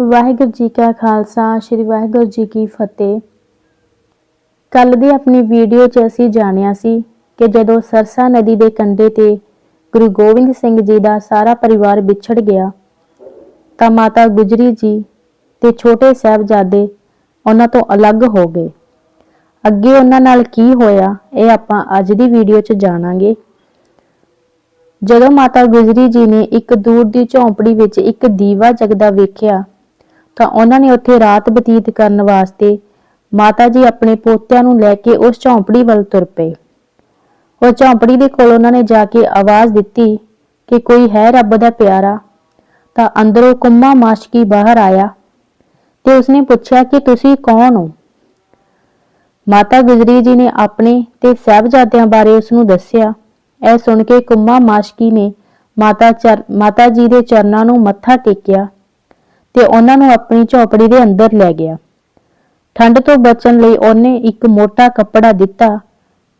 ਵਾਹਿਗੁਰੂ ਜੀ ਕਾ ਖਾਲਸਾ, ਸ੍ਰੀ ਵਾਹਿਗੁਰੂ ਜੀ ਕੀ ਫਤਿਹ। ਕੱਲ ਦੀ ਆਪਣੀ ਵੀਡੀਓ 'ਚ ਅਸੀਂ ਜਾਣਿਆ ਸੀ ਕਿ ਜਦੋਂ ਸਰਸਾ ਨਦੀ ਦੇ ਕੰਢੇ ਤੇ ਗੁਰੂ ਗੋਬਿੰਦ ਸਿੰਘ ਜੀ ਦਾ ਸਾਰਾ ਪਰਿਵਾਰ ਵਿਛੜ ਗਿਆ, ਤਾਂ ਮਾਤਾ ਗੁਜਰੀ ਜੀ ਤੇ ਛੋਟੇ ਸਾਹਿਬਜ਼ਾਦੇ ਉਹਨਾਂ ਤੋਂ ਅਲੱਗ ਹੋ ਗਏ। ਅੱਗੇ ਉਹਨਾਂ ਨਾਲ ਕੀ ਹੋਇਆ, ਇਹ ਆਪਾਂ ਅੱਜ ਦੀ ਵੀਡੀਓ 'ਚ ਜਾਣਾਂਗੇ। ਜਦੋਂ ਮਾਤਾ ਗੁਜਰੀ ਜੀ ਨੇ ਇੱਕ ਦੂਰ ਦੀ ਝੌਂਪੜੀ ਵਿੱਚ ਇੱਕ ਦੀਵਾ ਜਗਦਾ ਵੇਖਿਆ ਤਾਂ ਉਹਨਾਂ ਨੇ ਉੱਥੇ ਰਾਤ ਬਤੀਤ ਕਰਨ ਵਾਸਤੇ ਮਾਤਾ ਜੀ ਆਪਣੇ ਪੋਤਿਆਂ ਨੂੰ ਲੈ ਕੇ ਉਸ ਝੌਂਪੜੀ ਵੱਲ ਤੁਰ ਪਏ। ਉਹ ਝੌਂਪੜੀ ਦੇ ਕੋਲ ਉਹਨਾਂ ਨੇ ਜਾ ਕੇ ਆਵਾਜ਼ ਦਿੱਤੀ ਕਿ ਕੋਈ ਹੈ ਰੱਬ ਦਾ ਪਿਆਰਾ, ਤਾਂ ਅੰਦਰੋਂ ਕੁੰਮਾ ਮਾਸ਼ਕੀ ਬਾਹਰ ਆਇਆ? ਤੇ ਉਸਨੇ ਪੁੱਛਿਆ ਕਿ ਤੁਸੀਂ ਕੌਣ ਹੋ? ਮਾਤਾ ਗੁਜਰੀ ਜੀ ਨੇ ਆਪਣੇ ਤੇ ਸਾਹਿਬਜ਼ਾਦਿਆਂ ਬਾਰੇ ਉਸ ਨੂੰ ਦੱਸਿਆ। ਇਹ ਸੁਣ ਕੇ ਕੁੰਮਾ ਮਾਸ਼ਕੀ ਨੇ ਮਾਤਾ ਚਰ ਮਾਤਾ ਜੀ ਦੇ ਚਰਨਾਂ ਨੂੰ ਮੱਥਾ ਟੇਕਿਆ। ਤੇ ਉਹਨਾਂ ਨੂੰ ਆਪਣੀ ਝੌਂਪੜੀ ਦੇ ਅੰਦਰ ਲੈ ਗਿਆ। ਠੰਡ ਤੋਂ ਬਚਣ ਲਈ ਉਹਨੇ ਇੱਕ ਮੋਟਾ ਕੱਪੜਾ ਦਿੱਤਾ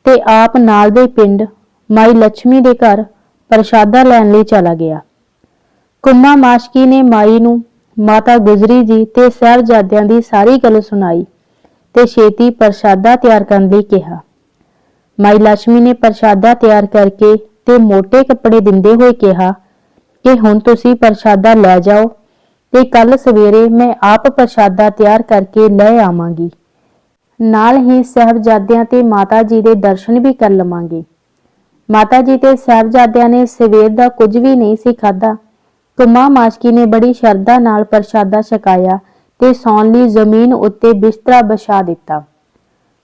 ਤੇ ਆਪ ਨਾਲ ਦੇ ਪਿੰਡ ਮਾਈ ਲక్ష్ਮੀ ਦੇ ਘਰ ਪ੍ਰਸ਼ਾਦਾ ਲੈਣ ਲਈ ਚਲਾ ਗਿਆ। ਕੁੰਮਾ ਮਾਸ਼ਕੀ ਨੇ ਮਾਈ ਨੂੰ ਮਾਤਾ ਗੁਜਰੀ ਜੀ ਤੇ ਸਹਿਬਜ਼ਾਦਿਆਂ ਦੀ ਸਾਰੀ ਗੱਲ ਸੁਣਾਈ ਤੇ ਛੇਤੀ ਪ੍ਰਸ਼ਾਦਾ ਤਿਆਰ ਕਰਨ ਲਈ ਕਿਹਾ। ਮਾਈ ਲక్ష్ਮੀ ਨੇ ਪ੍ਰਸ਼ਾਦਾ ਤਿਆਰ ਕਰਕੇ ਤੇ ਮੋٹے ਕੱਪੜੇ ਦਿੰਦੇ ਹੋਏ ਕਿਹਾ ਕਿ ਹੁਣ ਤੁਸੀਂ ਪ੍ਰਸ਼ਾਦਾ ਲੈ ਜਾਓ ਤੇ ਕੱਲ ਸਵੇਰੇ ਮੈਂ ਆਪ ਪ੍ਰਸ਼ਾਦਾ ਤਿਆਰ ਕਰਕੇ ਲੈ ਆਵਾਂਗੀ। ਨਾਲ ਹੀ ਸਹਿਬਜ਼ਾਦਿਆਂ ਤੇ ਮਾਤਾ ਜੀ ਦੇ ਦਰਸ਼ਨ ਵੀ ਕਰ ਲਵਾਂਗੇ। ਮਾਤਾ ਜੀ ਤੇ ਸਹਿਬਜ਼ਾਦਿਆਂ ਨੇ ਸਵੇਰ ਦਾ ਕੁਝ ਵੀ ਨਹੀਂ ਸੀ ਖਾਦਾ ਕੁਮਾ ਮਾਸ਼ਕੀ ਨੇ ਬੜੀ ਸ਼ਰਧਾ ਨਾਲ ਪ੍ਰਸ਼ਾਦਾ ਛਕਾਇਆ ਤੇ ਸੌਣ ਲਈ ਜ਼ਮੀਨ ਉੱਤੇ ਬਿਸਤਰਾ ਵਿਛਾ ਦਿੱਤਾ।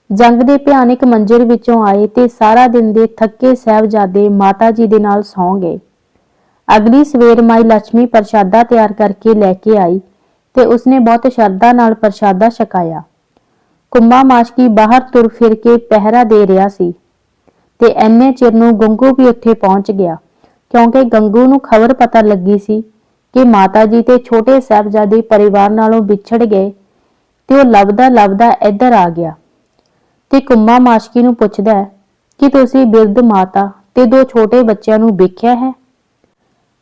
ਜੰਗ ਦੇ ਭਿਆਨਕ ਮੰਜ਼ਰ ਵਿੱਚੋਂ ਆਏ ਤੇ ਸਾਰਾ ਦਿਨ ਦੇ ਥੱਕੇ ਸਹਿਬਜ਼ਾਦੇ ਮਾਤਾ ਜੀ ਦੇ ਨਾਲ ਸੌਂ ਗਏ। ਅਗਲੀ ਸਵੇਰ ਮਾਈ ਲక్ష్ਮੀ ਪ੍ਰਸ਼ਾਦਾ ਤਿਆਰ ਕਰਕੇ ਲੈ ਕੇ ਆਈ ਤੇ ਉਸਨੇ ਬਹੁਤ ਸ਼ਰਧਾ ਨਾਲ ਪ੍ਰਸ਼ਾਦਾ ਛਕਾਇਆ। ਕੁੰਮਾ ਮਾਸ਼ਕੀ ਬਾਹਰ ਤੁਰ ਫਿਰ ਕੇ ਪਹਿਰਾ ਦੇ ਰਿਹਾ ਸੀ ਤੇ ਐਨੇ ਚਿਰ ਨੂੰ ਗੰਗੂ ਵੀ ਉੱਥੇ ਪਹੁੰਚ ਗਿਆ, ਕਿਉਂਕਿ ਗੰਗੂ ਨੂੰ ਖਬਰ ਪਤਾ ਲੱਗੀ ਸੀ ਕਿ ਮਾਤਾ ਜੀ ਤੇ ਛੋਟੇ ਸਾਹਿਬਜ਼ਾਦੇ ਪਰਿਵਾਰ ਨਾਲੋਂ ਵਿਛੜ ਗਏ ਤੇ ਉਹ ਲੱਭਦਾ ਲੱਭਦਾ ਇੱਧਰ ਆ ਗਿਆ ਤੇ ਕੁੰਮਾ ਮਾਸ਼ਕੀ ਨੂੰ ਪੁੱਛਦਾ, ਕਿ ਤੁਸੀਂ ਬਿਰਧ ਮਾਤਾ ਤੇ ਦੋ ਛੋਟੇ ਬੱਚਿਆਂ ਨੂੰ ਵੇਖਿਆ ਹੈ?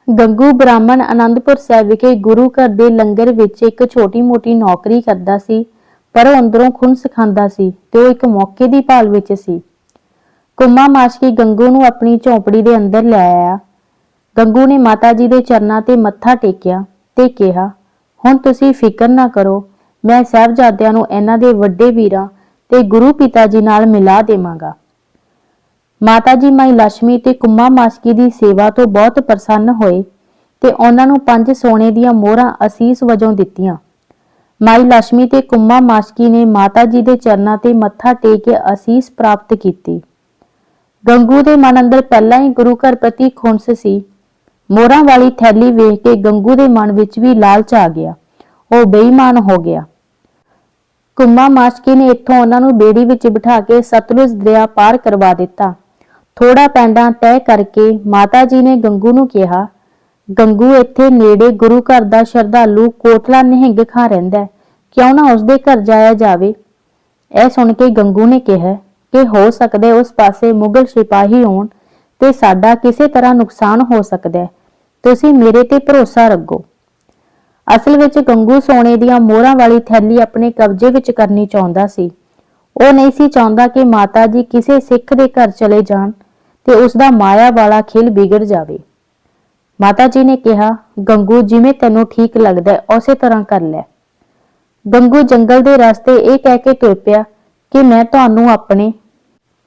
ਗੰਗੂ ਬ੍ਰਾਹਮਣ ਆਨੰਦਪੁਰ ਸਾਹਿਬ ਵਿਖੇ ਗੁਰੂ ਘਰ ਦੇ ਲੰਗਰ ਵਿੱਚ ਇੱਕ ਛੋਟੀ-ਮੋਟੀ ਨੌਕਰੀ ਕਰਦਾ ਸੀ, ਪਰ ਉਹ ਅੰਦਰੋਂ ਖੁੰਨ ਸਿਖਾਂਦਾ ਸੀ ਤੇ ਉਹ ਇੱਕ ਮੌਕੇ ਦੀ ਭਾਲ ਵਿੱਚ ਸੀ। ਕੁੰਮਾ ਮਾਸ਼ਕੀ ਗੰਗੂ ਨੂੰ ਆਪਣੀ ਝੌਂਪੜੀ ਦੇ ਅੰਦਰ ਲੈ ਆਇਆ। ਗੰਗੂ ਨੇ ਮਾਤਾ ਜੀ ਦੇ ਚਰਨਾਂ ਤੇ ਮੱਥਾ ਟੇਕਿਆ ਤੇ ਕਿਹਾ, ਹੁਣ ਤੁਸੀਂ ਫਿਕਰ ਨਾ ਕਰੋ, ਮੈਂ ਸਾਹਿਬਜ਼ਾਦਿਆਂ ਨੂੰ ਇਹਨਾਂ ਦੇ ਵੱਡੇ ਵੀਰਾਂ ਤੇ ਗੁਰੂ ਪਿਤਾ ਜੀ ਨਾਲ ਮਿਲਾ ਦੇਵਾਂਗਾ। ਮਾਤਾ ਜੀ ਮਾਈ ਲక్ష్ਮੀ ਤੇ ਕੁੰਮਾ ਮਾਸਕੀ ਦੀ ਸੇਵਾ ਤੋਂ ਬਹੁਤ ਪ੍ਰਸੰਨ ਹੋਏ ਤੇ ਉਹਨਾਂ ਨੂੰ ਪੰਜ ਸੋਨੇ ਦੀਆਂ ਮੋਹਰਾਂ ਅਸੀਸ ਵਜੋਂ ਦਿੱਤੀਆਂ। ਮਾਈ ਲక్ష్ਮੀ ਤੇ ਕੁੰਮਾ ਮਾਸਕੀ ਨੇ ਮਾਤਾ ਜੀ ਦੇ ਚਰਨਾਂ ਤੇ ਮੱਥਾ ਟੇਕ ਕੇ ਅਸੀਸ ਪ੍ਰਾਪਤ ਕੀਤੀ। ਗੰਗੂ ਦੇ ਮਨ ਅੰਦਰ ਪਹਿਲਾਂ ਹੀ ਗੁਰੂ ਘਰ ਪ੍ਰਤੀ ਖੁੰਸ ਸੀ। ਮੋਹਰਾਂ ਵਾਲੀ ਥੈਲੀ ਵੇਖ ਕੇ ਗੰਗੂ ਦੇ ਮਨ ਵਿੱਚ ਵੀ ਲਾਲਚ ਆ ਗਿਆ। ਉਹ ਬੇਈਮਾਨ ਹੋ ਗਿਆ। ਕੁੰਮਾ ਮਾਸਕੀ ਨੇ ਇੱਥੋਂ ਉਹਨਾਂ ਨੂੰ ਬੇੜੀ ਵਿੱਚ ਬਿਠਾ ਕੇ ਸਤਲੁਜ ਦਰਿਆ ਪਾਰ ਕਰਵਾ ਦਿੱਤਾ। ਥੋੜਾ ਪੈਂਡਾ ਤੈਅ ਕਰਕੇ ਮਾਤਾ ਜੀ ਨੇ ਗੰਗੂ ਨੂੰ ਕਿਹਾ, ਗੰਗੂ, ਇੱਥੇ ਨੇੜੇ ਗੁਰੂ ਘਰ ਦਾ ਸ਼ਰਧਾਲੂ ਕੋਟਲਾ ਨਿਹੰਗ ਖਾਂ ਰਹਿੰਦਾ ਹੈ। ਕਿਉਂ ਨਾ ਉਸਦੇ ਘਰ ਜਾਇਆ ਜਾਵੇ? ਇਹ ਸੁਣ ਕੇ ਗੰਗੂ ਨੇ ਕਿਹਾ, ਕਿ ਹੋ ਸਕਦਾ ਉਸ ਪਾਸੇ ਮੁਗਲ ਸਿਪਾਹੀ ਹੋਣ ਤੇ ਸਾਡਾ ਕਿਸੇ ਤਰ੍ਹਾਂ ਨੁਕਸਾਨ ਹੋ ਸਕਦਾ ਹੈ। ਤੁਸੀਂ ਮੇਰੇ ਤੇ ਭਰੋਸਾ ਰੱਖੋ। ਅਸਲ ਵਿੱਚ ਗੰਗੂ ਸੋਨੇ ਦੀਆਂ ਮੋਹਰਾਂ ਵਾਲੀ ਥੈਲੀ ਆਪਣੇ ਕਬਜ਼ੇ ਵਿੱਚ ਕਰਨੀ ਚਾਹੁੰਦਾ ਸੀ। ਉਹ ਨਹੀਂ ਸੀ ਚਾਹੁੰਦਾ ਕਿ ਮਾਤਾ ਜੀ ਕਿਸੇ ਸਿੱਖ ਦੇ ਘਰ ਚਲੇ ਜਾਣ। ਤੇ ਉਸ ਦਾ ਮਾਇਆ ਵਾਲਾ ਖਿਲ ਵਿਗੜ ਜਾਵੇ। ਮਾਤਾ ਜੀ ਨੇ ਕਿਹਾ, ਗੰਗੂ, ਜਿਵੇਂ ਤੈਨੂੰ ਠੀਕ ਲੱਗਦਾ ਉਸੇ ਤਰ੍ਹਾਂ ਕਰ ਲੈ। ਗੰਗੂ ਜੰਗਲ ਦੇ ਰਸਤੇ ਇਹ ਕਹਿ ਕੇ ਤੁਰ ਪਿਆ ਕਿ ਮੈਂ ਤੁਹਾਨੂੰ ਆਪਣੇ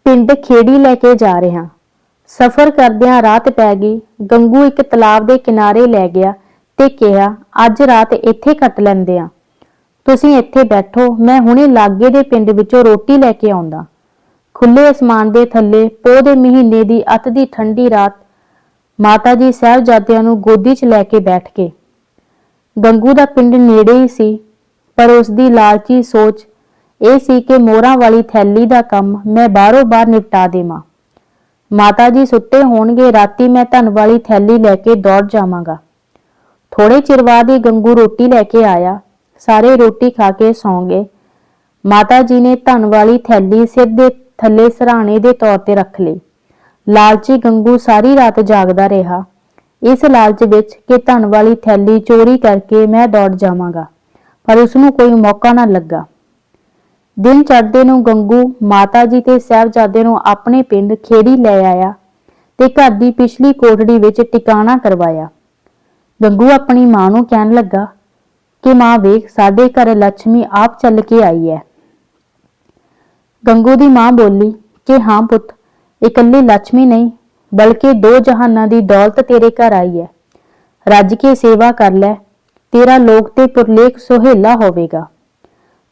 ਪਿੰਡ ਖੇੜੀ ਲੈ ਕੇ ਜਾ ਰਿਹਾ। ਸਫ਼ਰ ਕਰਦਿਆਂ ਰਾਤ ਪੈ ਗਈ। ਗੰਗੂ ਇੱਕ ਤਲਾਬ ਦੇ ਕਿਨਾਰੇ ਲੈ ਗਿਆ ਤੇ ਕਿਹਾ, ਅੱਜ ਰਾਤ ਇੱਥੇ ਕੱਟ ਲੈਂਦੇ ਆ। ਤੁਸੀਂ ਇੱਥੇ ਬੈਠੋ, ਮੈਂ ਹੁਣੇ ਲਾਗੇ ਦੇ ਪਿੰਡ ਵਿੱਚੋਂ ਰੋਟੀ ਲੈ ਕੇ ਆਉਂਦਾ। ਖੁੱਲੇ ਅਸਮਾਨ ਦੇ ਥੱਲੇ, ਪੋਹ ਦੇ ਮਹੀਨੇ ਦੀ ਅਤ ਦੀ ਠੰਡੀ ਰਾਤ ਮਾਤਾ ਜੀ ਸਾਹਿਬਜ਼ਾਦਿਆਂ ਨੂੰ ਗੋਦੀ 'ਚ ਲੈ ਕੇ ਬੈਠ ਕੇ ਗੰਗੂ ਦਾ ਪਿੰਡ ਨੇੜੇ ਹੀ ਸੀ, ਪਰ ਉਸ ਦੀ ਲਾਲਚੀ ਸੋਚ ਇਹ ਸੀ ਕਿ ਮੋਹਰਾਂ ਵਾਲੀ ਥੈਲੀ ਦਾ ਕੰਮ ਮੈਂ ਬਾਹਰੋਂ ਬਾਹਰ ਨਿਪਟਾ ਦੇਵਾਂ। ਮਾਤਾ ਜੀ ਸੁੱਤੇ ਹੋਣਗੇ, ਰਾਤੀ ਮੈਂ ਧਨ ਵਾਲੀ ਥੈਲੀ ਲੈ ਕੇ ਦੌੜ ਜਾਵਾਂਗਾ। ਥੋੜੇ ਚਿਰ ਬਾਅਦ ਹੀ ਗੰਗੂ ਰੋਟੀ ਲੈ ਕੇ ਆਇਆ। ਸਾਰੇ ਰੋਟੀ ਖਾ ਕੇ ਸੌਂ ਗਏ। ਮਾਤਾ ਜੀ ਨੇ ਧਨ ਵਾਲੀ ਥੈਲੀ ਸਿਰ ਦੇ ਥੱਲੇ ਸਰਾਣੇ ਦੇ ਤੌਰ ਤੇ ਰੱਖ ਲਈ। ਲਾਲਚੀ ਗੰਗੂ ਸਾਰੀ ਰਾਤ ਜਾਗਦਾ ਰਿਹਾ। ਇਸ ਲਾਲਚ ਵਿੱਚ ਕਿ ਧਨ ਵਾਲੀ ਥੈਲੀ ਚੋਰੀ ਕਰਕੇ ਮੈਂ ਦੌੜ ਜਾਵਾਂਗਾ, ਪਰ ਉਸ ਨੂੰ ਕੋਈ ਮੌਕਾ ਨਾ ਲੱਗਾ। ਦਿਨ ਚੜ੍ਹਦੇ ਨੂੰ ਗੰਗੂ ਮਾਤਾ ਜੀ ਤੇ ਸਾਹਿਬਜ਼ਾਦੇ ਨੂੰ ਆਪਣੇ ਪਿੰਡ ਖੇੜੀ ਲੈ ਆਇਆ ਤੇ ਘਰ ਦੀ ਪਿਛਲੀ ਕੋਠੜੀ ਵਿੱਚ ਟਿਕਾਣਾ ਕਰਵਾਇਆ। ਗੰਗੂ ਆਪਣੀ ਮਾਂ ਨੂੰ ਕਹਿਣ ਲੱਗਾ ਕਿ ਮਾਂ ਵੇਖ, ਸਾਡੇ ਘਰ ਲక్ష్ਮੀ ਆਪ ਚੱਲ ਕੇ ਆਈ ਹੈ। ਗੰਗੂ ਦੀ ਮਾਂ ਬੋਲੀ ਕਿ ਹਾਂ ਪੁੱਤ, ਇਕੱਲੀ ਲక్ష్ਮੀ ਨਹੀਂ, ਬਲਕਿ ਦੋ ਜਹਾਨਾਂ ਦੀ ਦੌਲਤ ਤੇਰੇ ਘਰ ਆਈ ਹੈ। ਰੱਜ ਕੇ ਸੇਵਾ ਕਰ ਲੈ, ਤੇਰਾ ਲੋਕ ਤੇ ਪੁਰਲੇਖ ਸੁਹੇਲਾ ਹੋਵੇਗਾ।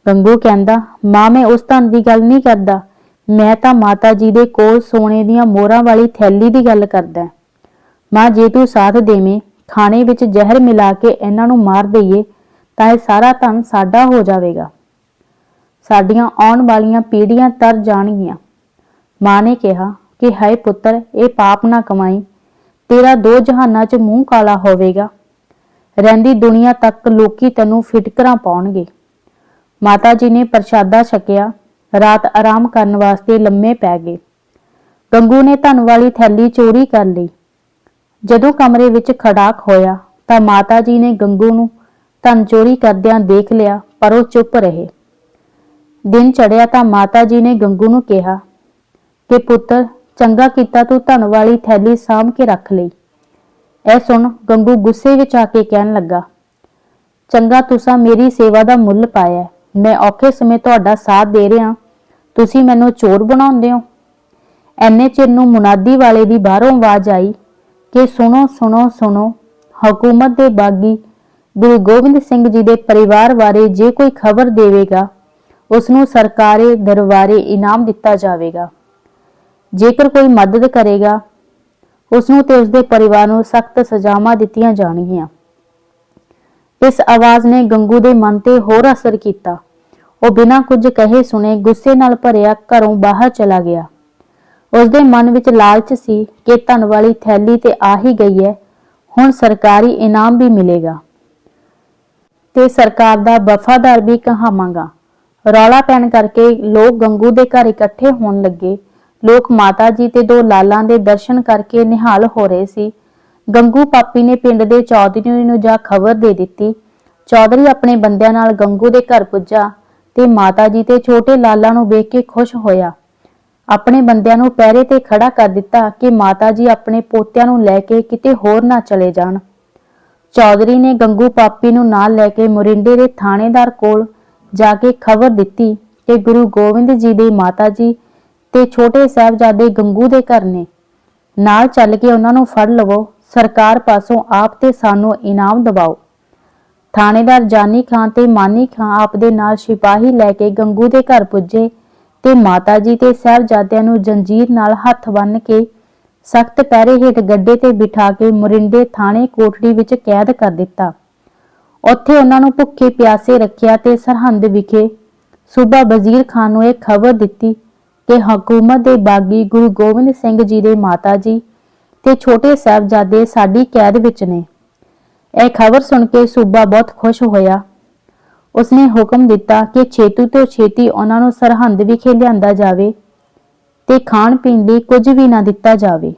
ਗੰਗੂ ਕਹਿੰਦਾ, ਮਾਂ, ਮੈਂ ਉਸ ਧਨ ਦੀ ਗੱਲ ਨਹੀਂ ਕਰਦਾ। ਮੈਂ ਤਾਂ ਮਾਤਾ ਜੀ ਦੇ ਕੋਲ ਸੋਨੇ ਦੀਆਂ ਮੋਹਰਾਂ ਵਾਲੀ ਥੈਲੀ ਦੀ ਗੱਲ ਕਰਦਾ ਮਾਂ, ਜੇ ਤੂੰ ਸਾਥ ਦੇਵੇਂ, ਖਾਣੇ ਵਿੱਚ ਜ਼ਹਿਰ ਮਿਲਾ ਕੇ ਇਹਨਾਂ ਨੂੰ ਮਾਰ ਦਈਏ, ਤਾਂ ਇਹ ਸਾਰਾ ਧਨ ਸਾਡਾ ਹੋ ਜਾਵੇਗਾ। ਸਾਡੀਆਂ ਆਉਣ ਵਾਲੀਆਂ ਪੀੜ੍ਹੀਆਂ ਤਰ ਜਾਣਗੀਆਂ। ਮਾਂ ਨੇ ਕਿਹਾ ਕਿ, ਹਾਏ ਪੁੱਤਰ, ਇਹ ਪਾਪ ਨਾ ਕਮਾਈ। ਤੇਰਾ ਦੋ ਜਹਾਨਾਂ 'ਚ ਮੂੰਹ ਕਾਲਾ ਹੋਵੇਗਾ। ਰਹਿੰਦੀ ਦੁਨੀਆ ਤੱਕ ਲੋਕੀ ਤੈਨੂੰ ਫਿਟਕਰਾਂ ਪਾਉਣਗੇ। ਮਾਤਾ ਜੀ ਨੇ ਪ੍ਰਸ਼ਾਦਾ ਛਕਿਆ। ਰਾਤ ਆਰਾਮ ਕਰਨ ਵਾਸਤੇ ਲੰਮੇ ਪੈ ਗਏ। ਗੰਗੂ ਨੇ ਧਨ ਵਾਲੀ ਥੈਲੀ ਚੋਰੀ ਕਰ ਲਈ। ਜਦੋਂ ਕਮਰੇ ਵਿੱਚ ਖੜਾਕ ਹੋਇਆ ਤਾਂ ਮਾਤਾ ਜੀ ਨੇ ਗੰਗੂ ਨੂੰ ਧਨ ਚੋਰੀ ਕਰਦਿਆਂ ਦੇਖ ਲਿਆ, ਪਰ ਉਹ ਚੁੱਪ ਰਹੇ। ਦਿਨ ਚੜਿਆ ਤਾਂ ਮਾਤਾ ਜੀ ਨੇ ਗੰਗੂ ਨੂੰ ਕਿਹਾ ਕਿ ਪੁੱਤਰ, ਚੰਗਾ ਕੀਤਾ ਤੂੰ ਧਨ ਵਾਲੀ ਥੈਲੀ ਸਾਂਭ ਕੇ ਰੱਖ ਲਈ। ਇਹ ਸੁਣ ਗੰਗੂ ਗੁੱਸੇ ਵਿੱਚ ਆ ਕੇ ਕਹਿਣ ਲੱਗਾ, ਚੰਗਾ ਤੁਸੀਂ ਮੇਰੀ ਸੇਵਾ ਦਾ ਮੁੱਲ ਪਾਇਆ ਮੈਂ ਔਖੇ ਸਮੇਂ ਤੁਹਾਡਾ ਸਾਥ ਦੇ ਰਿਹਾ। ਤੁਸੀਂ ਮੈਨੂੰ ਚੋਰ ਬਣਾਉਂਦੇ ਹੋ। ਐਨੇ ਚਿਰ ਨੂੰ ਮੁਨਾਦੀ ਵਾਲੇ ਦੀ ਬਾਹਰੋਂ ਆਵਾਜ਼ ਆਈ ਕਿ ਸੁਣੋ ਸੁਣੋ ਸੁਣੋ, ਹਕੂਮਤ ਦੇ ਬਾਗੀ ਗੁਰੂ ਗੋਬਿੰਦ ਸਿੰਘ ਜੀ ਦੇ ਪਰਿਵਾਰ ਬਾਰੇ ਜੇ ਕੋਈ ਖਬਰ ਦੇਵੇਗਾ ਉਸ ਨੂੰ ਸਰਕਾਰੀ ਦਰਬਾਰੇ ਇਨਾਮ ਦਿੱਤਾ ਜਾਵੇਗਾ। ਜੇਕਰ ਕੋਈ ਮਦਦ ਕਰੇਗਾ ਉਸ ਨੂੰ ਤੇ ਉਸ ਦੇ ਪਰਿਵਾਰ ਨੂੰ ਸਖਤ ਸਜ਼ਾਵਾਂ ਦਿੱਤੀਆਂ ਜਾਣਗੀਆਂ। ਇਸ ਆਵਾਜ਼ ਨੇ ਗੰਗੂ ਦੇ ਮਨ ਤੇ ਹੋਰ ਅਸਰ ਕੀਤਾ। ਉਹ ਬਿਨਾਂ ਕੁਝ ਕਹੇ ਸੁਣੇ ਗੁੱਸੇ ਨਾਲ ਭਰਿਆ ਘਰੋਂ ਬਾਹਰ ਚਲਾ ਗਿਆ। ਉਸ ਦੇ ਮਨ ਵਿੱਚ ਲਾਲਚ ਸੀ ਕਿ ਧਨ ਵਾਲੀ ਥੈਲੀ ਤੇ ਆ ਹੀ ਗਈ ਹੈ, ਹੁਣ ਸਰਕਾਰੀ ਇਨਾਮ ਵੀ ਮਿਲੇਗਾ। ਤੇ ਸਰਕਾਰ ਦਾ ਵਫਾਦਾਰ ਵੀ ਕਹਾਵਾਂਗਾ। ਰੌਲਾ ਪੈਣ ਕਰਕੇ ਲੋਕ ਗੰਗੂ ਦੇ ਘਰ ਇਕੱਠੇ ਹੋਣ ਲੱਗੇ। ਲੋਕ ਮਾਤਾ ਜੀ ਤੇ ਦੋ ਲਾਲਾਂ ਦੇ ਦਰਸ਼ਨ ਕਰਕੇ ਨਿਹਾਲ ਹੋ ਰਹੇ ਸੀ। ਗੰਗੂ ਪਾਪੀ ਨੇ ਪਿੰਡ ਦੇ ਚੌਧਰੀ ਨੂੰ ਜਾ ਖਬਰ ਦੇ ਦਿੱਤੀ। ਚੌਧਰੀ ਆਪਣੇ ਬੰਦਿਆਂ ਨਾਲ ਗੰਗੂ ਦੇ ਘਰ ਪੁੱਜਾ ਤੇ ਮਾਤਾ ਜੀ ਤੇ ਛੋਟੇ ਲਾਲਾਂ ਨੂੰ ਵੇਖ ਕੇ ਖੁਸ਼ ਹੋਇਆ। ਆਪਣੇ ਬੰਦਿਆਂ ਨੂੰ ਪਹਿਰੇ ਤੇ ਖੜਾ ਕਰ ਦਿੱਤਾ ਕਿ ਮਾਤਾ ਜੀ ਆਪਣੇ ਪੋਤਿਆਂ ਨੂੰ ਲੈ ਕੇ ਕਿਤੇ ਹੋਰ ਨਾ ਚਲੇ ਜਾਣ। ਚੌਧਰੀ ਨੇ ਗੰਗੂ ਪਾਪੀ ਨੂੰ ਨਾਲ ਲੈ ਕੇ ਮੁਰਿੰਡੇ ਦੇ ਥਾਣੇਦਾਰ ਕੋਲ ਜਾ ਕੇ ਖਬਰ ਦਿੱਤੀ ਕਿ ਗੁਰੂ ਗੋਬਿੰਦ ਜੀ ਦੇ ਮਾਤਾ ਜੀ ਤੇ ਛੋਟੇ ਸਾਹਿਬਜ਼ਾਦੇ ਗੰਗੂ ਦੇ ਘਰ ਨੇ। ਨਾਲ ਚੱਲ ਕੇ ਉਹਨਾਂ ਨੂੰ ਫੜ ਲਵੋ। ਸਰਕਾਰ ਪਾਸੋਂ ਆਪ ਤੇ ਸਾਨੂੰ ਇਨਾਮ ਦਿਵਾਓ। ਥਾਣੇਦਾਰ ਜਾਨੀ ਖਾਨ ਤੇ ਮਾਨੀ ਖਾਨ ਆਪ ਦੇ ਨਾਲ ਸਿਪਾਹੀ ਲੈ ਕੇ ਗੰਗੂ ਦੇ ਘਰ ਪੁੱਜੇ ਤੇ ਮਾਤਾ ਜੀ ਤੇ ਸਾਹਿਬਜ਼ਾਦਿਆਂ ਨੂੰ ਜੰਜੀਰ ਨਾਲ ਹੱਥ ਬੰਨ੍ਹ ਕੇ ਸਖਤ ਪੈਰੇ ਹੇਠ ਗੱਡੇ ਤੇ ਬਿਠਾ ਕੇ ਮੁਰਿੰਡੇ ਥਾਣੇ ਕੋਠੜੀ ਵਿੱਚ ਕੈਦ ਕਰ ਦਿੱਤਾ। ਉੱਥੇ ਉਹਨਾਂ ਨੂੰ ਭੁੱਖੇ ਪਿਆਸੇ ਰੱਖਿਆ ਤੇ ਸਰਹੰਦ ਵਿਖੇ ਸੂਬਾ ਵਜ਼ੀਰ ਖਾਨ ਨੂੰ ਇਹ ਖਬਰ ਦਿੱਤੀ ਕਿ ਹਕੂਮਤ ਦੇ ਬਾਗੀ ਗੁਰੂ ਗੋਬਿੰਦ ਸਿੰਘ ਜੀ ਦੇ ਮਾਤਾ ਜੀ ਤੇ ਛੋਟੇ ਸਾਹਿਬਜ਼ਾਦੇ ਸਾਡੀ ਕੈਦ ਵਿੱਚ ਨੇ। ਇਹ ਖਬਰ ਸੁਣ ਕੇ ਸੂਬਾ ਬਹੁਤ ਖੁਸ਼ ਹੋਇਆ। ਉਸਨੇ ਹੁਕਮ ਦਿੱਤਾ ਕਿ ਛੇਤੀ ਤੋਂ ਛੇਤੀ ਉਹਨਾਂ ਨੂੰ ਸਰਹੰਦ ਵਿਖੇ ਲਿਆਂਦਾ ਜਾਵੇ ਤੇ ਖਾਣ ਪੀਣ ਲਈ ਕੁਝ ਵੀ ਨਾ ਦਿੱਤਾ ਜਾਵੇ।